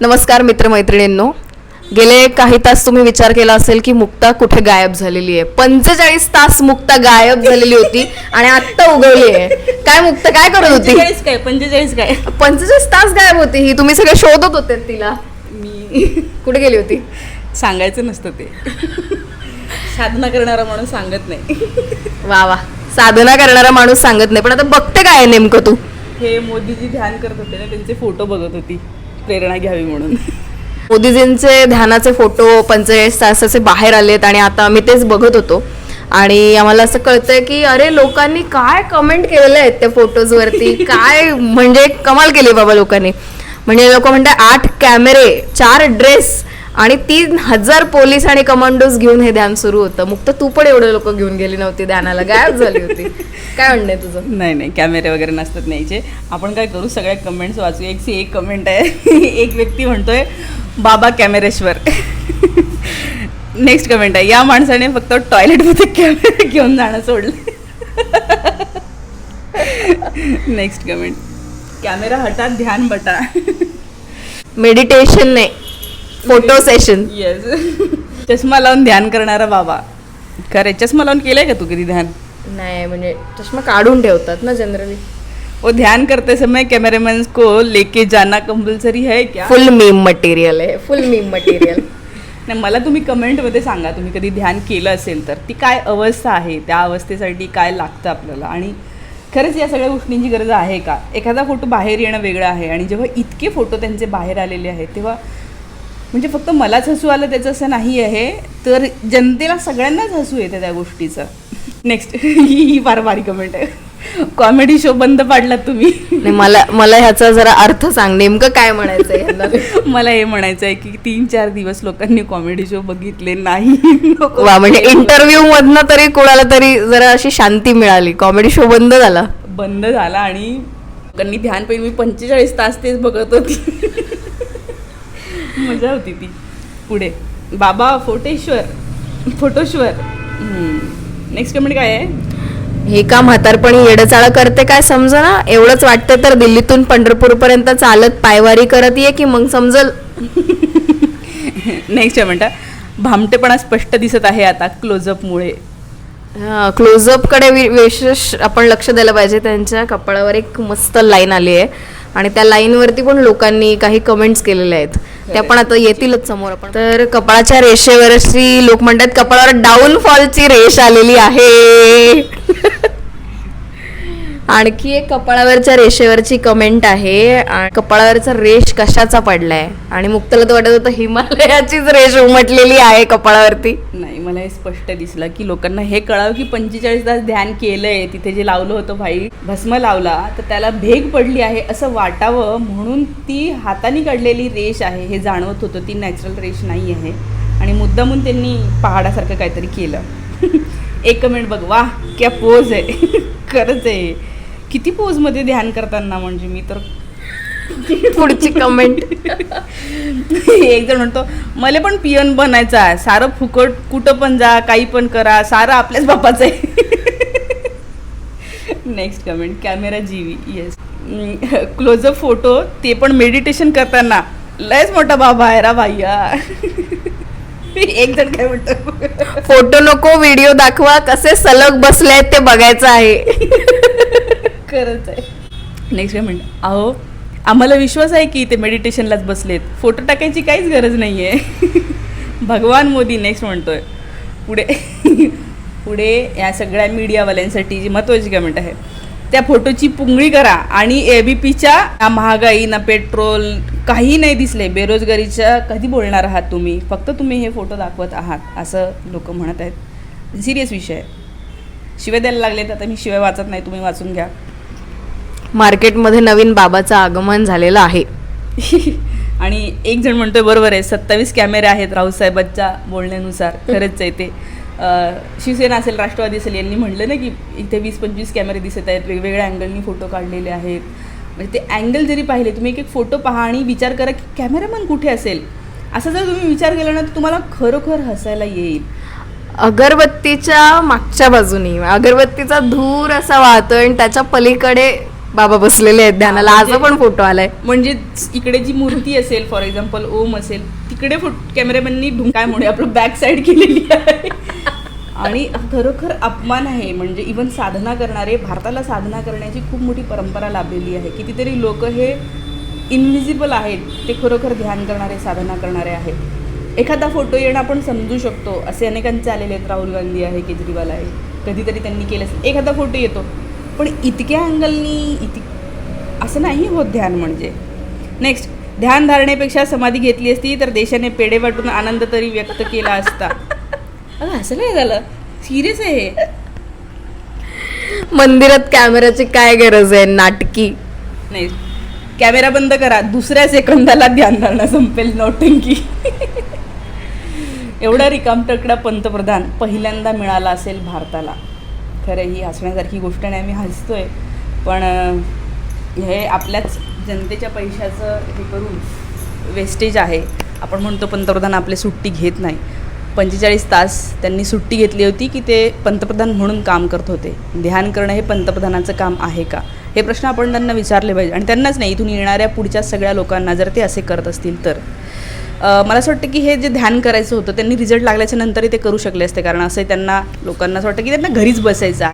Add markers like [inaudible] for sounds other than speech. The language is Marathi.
नमस्कार मित्रमैत्रिणींनो. गेले काही तास तुम्ही विचार केला असेल की मुक्ता कुठे गायब झालेली आहे. पंचेचाळीस तास मुक्ता गायब झालेली होती आणि आत्ता उगवली आहे. काय मुक्ता काय करत होती? पंचेचाळीस काय पंचेचाळीस काय? पंचेचाळीस तास गायब होती ही. तुम्ही सगळे शोधत होते तिला. मी. कुठे गेली होती? सांगायचं नसतं ते. साधना करणारा माणूस सांगत नाही. वा वा. साधना करणारा माणूस सांगत नाही. पण आता बघते काय आहे नेमकं तू. हे मोदीजी ध्यान करत होते ना त्यांचे फोटो बघत होती. प्रेरणा घ्यावी म्हणून. मोदीजींचे ध्यानाचे फोटो पंचेचाळीस तासाचे बाहेर आलेत आणि आता आम्ही तेच बघत होतो. आणि आम्हाला असं कळतंय की अरे लोकांनी काय कमेंट केलेले आहेत त्या फोटोजवरती [laughs] काय म्हणजे कमाल केली बाबा लोकांनी. म्हणजे लोक म्हणतात आठ कॅमेरे चार ड्रेस आणि तीन हजार पोलीस आणि कमांडोज घेऊन हे ध्यान सुरू होतं. मुक्त तू पण एवढे लोक घेऊन गेली नव्हती ध्यानाला. गायब झाली होती. काय म्हणणं आहे तुझं? नाही नाही कॅमेरे वगैरे नसतात न्यायचे. आपण काय करू सगळ्या कमेंट्स वाचू. एक सी एक कमेंट आहे. [laughs] एक व्यक्ती म्हणतोय बाबा कॅमेरेश्वर. [laughs] नेक्स्ट कमेंट आहे या माणसाने फक्त टॉयलेटमध्ये कॅमेरे घेऊन जाणं सोडलं. [laughs] नेक्स्ट कमेंट कॅमेरा हटा ध्यान बटा. मेडिटेशन नाही. फोटो सेशन येस चष्मा लावून ध्यान करणारा बाबा. खरे चष्मा लावून केलंय का तू कधी ध्यान? नाही म्हणजे चष्मा काढून ठेवतात ना जनरली वो ध्यान करते समय कैमरामैन को लेके जाना कंपल्सरी है क्या? फुल मीम मटेरियल आहे फुल मीम मटेरियल नाही मला तुम्ही कमेंटमध्ये सांगा तुम्ही कधी ध्यान केलं असेल तर. ती काय अवस्था आहे त्या अवस्थेसाठी काय लागतं आपल्याला? आणि खरंच या सगळ्या गोष्टींची गरज आहे का? एखादा फोटो बाहेर येणं वेगळं आहे आणि जेव्हा इतके फोटो त्यांचे बाहेर आलेले आहेत तेव्हा म्हणजे फक्त मलाच हसू आलं त्याचं असं नाही आहे. तर जनतेला सगळ्यांनाच हसू येते त्या गोष्टीचं. नेक्स्ट ही फार भारी कमेंट आहे. कॉमेडी शो बंद पाडलात तुम्ही. नाही मला मला ह्याचा जरा अर्थ सांग. नेमकं काय म्हणायचंय ह्यांना? [laughs] मला हे म्हणायचं आहे की तीन चार दिवस लोकांनी कॉमेडी शो बघितले नाही. [laughs] वा म्हणजे इंटरव्ह्यू मधनं तरी कोणाला तरी जरा अशी शांती मिळाली. कॉमेडी शो बंद झाला. बंद झाला आणि लोकांनी ध्यान मी पंचेचाळीस तास तेच बघत होती. मजा होती ती. पुढे. बाबा फोटेश्वर. फोटोश्वर. नेक्स्ट कमेंट काय आहे? हे का म्हातारपणी येडचाळा करते काय समजा एवढंच वाटतं तर दिल्लीतून पंढरपूर पर्यंत चालत पायवारी करत ये की मग समजल? [laughs] नेक्स्ट कमेंट भामटेपणा स्पष्ट दिसत आहे आता क्लोजअपमुळे क्लोजअपकडे विशेष आपण लक्ष द्यायला पाहिजे. त्यांच्या कपाळावर एक मस्त लाईन आली आहे. आणि त्या लाईनवरती पण लोकांनी काही कमेंट्स केलेल्या आहेत. त्या पण आता येतीलच समोर आपण. तर कपाळाच्या रेषेवरची लोक म्हणतात कपाळावर डाऊनफॉलची रेष आलेली आहे. आणखी एक कपाळावरच्या रेषेवरची कमेंट आहे. आणि कपाळावरचा रेष कशाचा पडलाय? आणि मुक्तला तर वाटत होतं हिमालयाचीच रेष उमटलेली आहे कपाळावरती. नाही मला हे स्पष्ट दिसलं की लोकांना हे कळावं की पंचेचाळीस तास ध्यान केलंय. तिथे जे लावलं होतं भाई भस्म लावला तर त्याला भेग पडली आहे असं वाटावं म्हणून ती हाताने काढलेली रेष आहे. हे जाणवत होतं ती नॅचरल रेष नाही आहे. आणि मुद्दामून त्यांनी पहाडासारखं काहीतरी केलं. [laughs] एक कमेंट बघ वा क्या पोज आहे. [laughs] खरंच आहे. किती पोजमध्ये ध्यान करताना म्हणजे मी तर पुढची कमेंट [laughs] एक जण म्हणतो मला पण पियन बनायचं आहे. सारं फुकट कुठं पण जा काही पण करा. सारं आपल्याच बापाचं आहे. [laughs] नेक्स्ट कमेंट कॅमेरा जीवी. येस क्लोजअप फोटो ते पण मेडिटेशन करताना. लयच मोठा बाबा आहे रा भैया [laughs] एक जण काय म्हणतो? फोटो नको व्हिडिओ दाखवा. कसे सलग बसले आहेत ते बघायचं आहे. खरंच आहे. नेक्स्ट काय म्हणतो अहो आम्हाला विश्वास आहे की ते मेडिटेशनलाच बसलेत. फोटो टाकायची काहीच गरज नाही आहे [laughs] भगवान मोदी नेक्स्ट म्हणतोय. पुढे [laughs] पुढे या सगळ्या मीडियावाल्यांसाठी जी महत्त्वाची कमेंट आहे त्या फोटोची पुंगळी करा आणि ए बी पीच्या ना महागाई ना पेट्रोल काही नाही दिसले. बेरोजगारीच्या कधी बोलणार आहात तुम्ही? फक्त तुम्ही हे फोटो दाखवत आहात असं लोक म्हणत आहेत. सिरियस विषय आहे. शिवाय द्यायला लागले तर आता मी शिवाय वाचत नाही तुम्ही वाचून घ्या. मार्केटमध्ये नवीन बाबाचं आगमन झालेलं आहे. [laughs] आणि एक जण म्हणतोय बरोबर आहे सत्तावीस कॅमेरे आहेत राऊसाहेबांच्या बोलण्यानुसार खरंच आहे ते. शिवसेना असेल राष्ट्रवादी असेल यांनी म्हणलं ना की इथे वीस पंचवीस कॅमेरे दिसत आहेत वेगवेगळ्या अँगलनी फोटो काढलेले आहेत. म्हणजे ते अँगल जरी पाहिले तुम्ही एक एक फोटो पहा आणि विचार करा की कॅमेरामन कुठे असेल? असं जर तुम्ही विचार केला ना तर तुम्हाला खरोखर हसायला येईल. अगरबत्तीच्या मागच्या बाजूनी अगरबत्तीचा धूर असा वाहतोय आणि त्याच्या पलीकडे बाबा बसलेले आहेत ध्यानाला आज पण फोटो आलाय. म्हणजे इकडे जी मूर्ती असेल फॉर एक्झाम्पल ओम असेल तिकडे कॅमेरामॅननी काय म्हणूया आपलं बॅक साईड केलेली आहे. आणि खरोखर अपमान आहे म्हणजे इवन साधना करणारे भारताला साधना करण्याची खूप मोठी परंपरा लाभलेली आहे. कितीतरी लोक हे इनव्हिजिबल आहेत ते खरोखर ध्यान करणारे साधना करणारे आहेत. एखादा फोटो येणं आपण समजू शकतो असे अनेकांचे आलेले आहेत राहुल गांधी आहे केजरीवाल आहे कधीतरी त्यांनी केलं असेल. एखादा फोटो येतो पण इतक्या अँगलनी इतकी असं नाही होत ध्यान म्हणजे. नेक्स्ट ध्यान धारणेपेक्षा समाधी घेतली असती तर देशाने पेढे वाटून आनंद तरी व्यक्त केला असता. अगं असं नाही झालं. सिरियस आहे हे. मंदिरात कॅमेराची काय गरज आहे? नाटकी. नाही कॅमेरा बंद करा. दुसऱ्या सेकंदाला ध्यान धारणा संपेल नौटंकी. एवढा रिकामटकडा पंतप्रधान पहिल्यांदा मिळाला असेल भारताला. खरं ही हसण्यासारखी गोष्ट नाही आम्ही आहे पण हे आपल्याच जनतेच्या पैशाचं हे करून वेस्टेज आहे. आपण म्हणतो पंतप्रधान आपले सुट्टी घेत नाही. पंचेचाळीस तास त्यांनी सुट्टी घेतली होती की ते पंतप्रधान म्हणून काम करत होते. ध्यान करणं हे पंतप्रधानाचं काम आहे का? हे प्रश्न आपण त्यांना विचारले पाहिजे. आणि त्यांनाच नाही इथून येणाऱ्या पुढच्या सगळ्या लोकांना जर ते असे करत असतील तर. मला असं वाटतं की हे जे ध्यान करायचं होतं त्यांनी रिझल्ट लागल्याच्या नंतरही ते करू शकले असते. कारण असं त्यांना लोकांना असं वाटतं की त्यांना घरीच बसायचं